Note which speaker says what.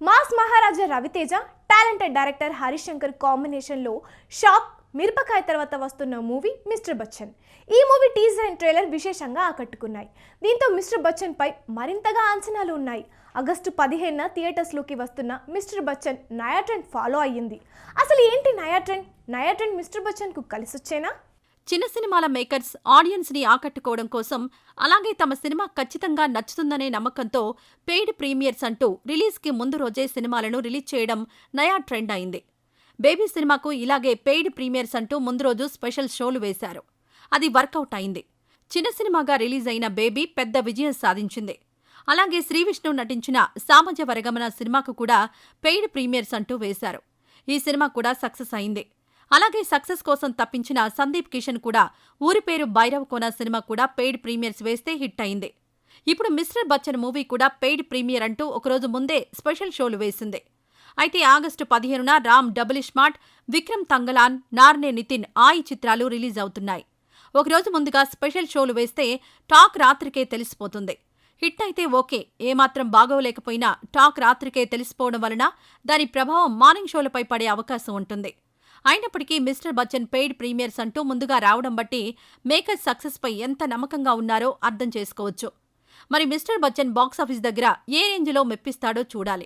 Speaker 1: Mass Maharaja Raviteja talented director Harish Shankar కాంబినేషన్లో shock మిరపకాయ తర్వాత వస్తున్న మూవీ మిస్టర్ బచ్చన్. ఈ మూవీ టీజర్ అండ్ ట్రైలర్ విశేషంగా ఆకట్టుకున్నాయి. దీంతో మిస్టర్ బచ్చన్ పై మరింతగా అంచనాలు ఉన్నాయి. ఆగస్టు పదిహేనున థియేటర్స్లోకి వస్తున్న మిస్టర్ బచ్చన్ నయా ట్రెండ్ ఫాలో అయ్యింది. అసలు ఏంటి నయా ట్రెండ్ నయా ట్రెండ్ మిస్టర్ బచ్చన్కు కలిసొచ్చేనా?
Speaker 2: చిన్న సినిమాల మేకర్స్ ఆడియన్స్ని ఆకట్టుకోవడం కోసం అలాగే తమ సినిమా ఖచ్చితంగా నచ్చుతుందనే నమ్మకంతో పెయిడ్ ప్రీమియర్స్ అంటూ రిలీజ్కి ముందు రోజే సినిమాలను రిలీజ్ చేయడం నయా ట్రెండ్ అయింది. బేబీ సినిమాకు ఇలాగే పెయిడ్ ప్రీమియర్స్ అంటూ ముందు రోజు స్పెషల్ షోలు వేశారు. అది వర్కౌట్ అయింది. చిన్న సినిమాగా రిలీజ్ అయిన బేబీ పెద్ద విజయం సాధించింది. అలాగే శ్రీవిష్ణు నటించిన సామాజ వరగమన సినిమాకు కూడా పెయిడ్ ప్రీమియర్స్ అంటూ వేశారు. ఈ సినిమా కూడా సక్సెస్ అయింది. అలాగే సక్సెస్ కోసం తప్పించిన సందీప్ కిషన్ కూడా ఊరి పేరు భైరవ్ కోన సినిమా కూడా పెయిడ్ ప్రీమియర్స్ వేస్తే హిట్ అయింది. ఇప్పుడు మిస్టర్ బచ్చన్ మూవీ కూడా పెయిడ్ ప్రీమియర్ అంటూ ఒకరోజు ముందే స్పెషల్ షోలు వేసింది. అయితే ఆగస్టు పదిహేనున రామ్ డబుల్ స్మార్ట్ విక్రమ్ తంగలాన్ నార్నే నితిన్ ఆయి చిత్రాలు రిలీజ్ అవుతున్నాయి. ఒకరోజు ముందుగా స్పెషల్ షోలు వేస్తే టాక్ రాత్రికే తెలిసిపోతుంది. హిట్ అయితే ఓకే ఏమాత్రం బాగోలేకపోయినా టాక్ రాత్రికే తెలిసిపోవడం వలన దాని ప్రభావం మార్నింగ్ షోలపై పడే అవకాశం ఉంటుంది. అయినప్పటికీ మిస్టర్ బచ్చన్ పెయిడ్ ప్రీమియర్స్ అంటూ ముందుగా రావడం బట్టి మేకర్స్ సక్సెస్పై ఎంత నమ్మకంగా ఉన్నారో అర్థం చేసుకోవచ్చు. మరి మిస్టర్ బచ్చన్ బాక్సాఫీస్ దగ్గర ఏ రేంజ్లో మెప్పిస్తాడో చూడాలి.